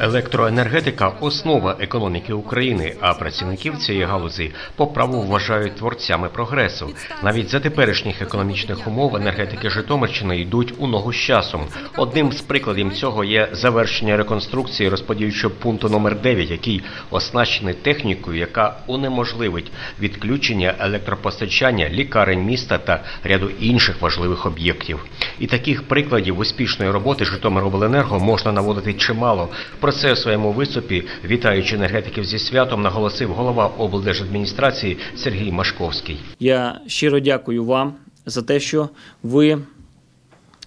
Електроенергетика основа економіки України, а працівників цієї галузі по праву вважають творцями прогресу. Навіть за теперішніх економічних умов енергетики Житомирщини йдуть у ногу з часом. Одним з прикладів цього є завершення реконструкції розподільчого пункту номер 9, який оснащений технікою, яка унеможливить відключення електропостачання лікарень міста та ряду інших важливих об'єктів. І таких прикладів успішної роботи Житомиробленерго можна наводити чимало. Про це у своєму виступі, вітаючи енергетиків зі святом, наголосив голова облдержадміністрації Сергій Машковський. Я щиро дякую вам за те, що ви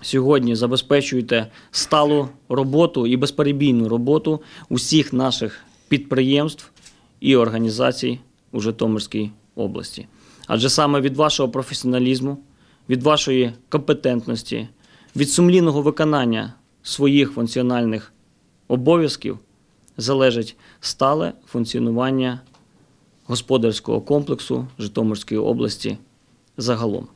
сьогодні забезпечуєте сталу роботу і безперебійну роботу усіх наших підприємств і організацій у Житомирській області. Адже саме від вашого професіоналізму, від вашої компетентності, від сумлінного виконання своїх функціональних обов'язків залежить стале функціонування господарського комплексу Житомирської області загалом.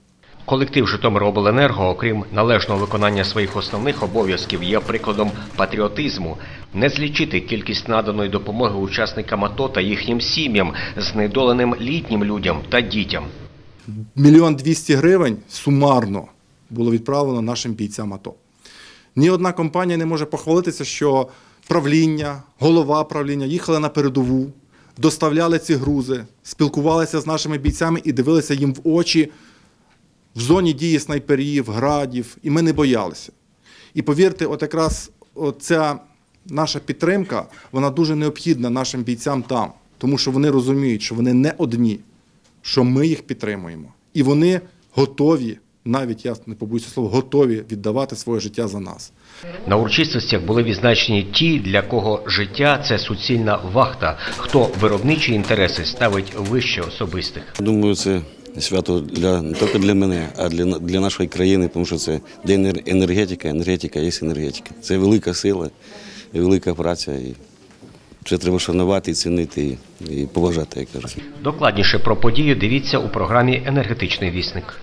Колектив Житомиробленерго, окрім належного виконання своїх основних обов'язків, є прикладом патріотизму. Не злічити кількість наданої допомоги учасникам АТО та їхнім сім'ям, знедоленим літнім людям та дітям. Мільйон двісті гривень сумарно було відправлено нашим бійцям АТО. Ні одна компанія не може похвалитися, що правління, голова правління їхали на передову, доставляли ці грузи, спілкувалися з нашими бійцями і дивилися їм в очі в зоні дії снайперів, градів, і ми не боялися. І повірте, от якраз ця наша підтримка, вона дуже необхідна нашим бійцям там, тому що вони розуміють, що вони не одні, що ми їх підтримуємо. І вони готові, навіть я не побоюся слова, готові віддавати своє життя за нас. На урочистостях були відзначені ті, для кого життя це суцільна вахта, хто виробничі інтереси ставить вище особистих. Думаю, це свято для не тільки для мене, а для, для нашої країни, тому що це день енергетика, енергетика є енергетика. Це велика сила, і велика праця. І це треба шанувати, і цінити і поважати, як кажуть. Докладніше про подію дивіться у програмі Енергетичний вісник.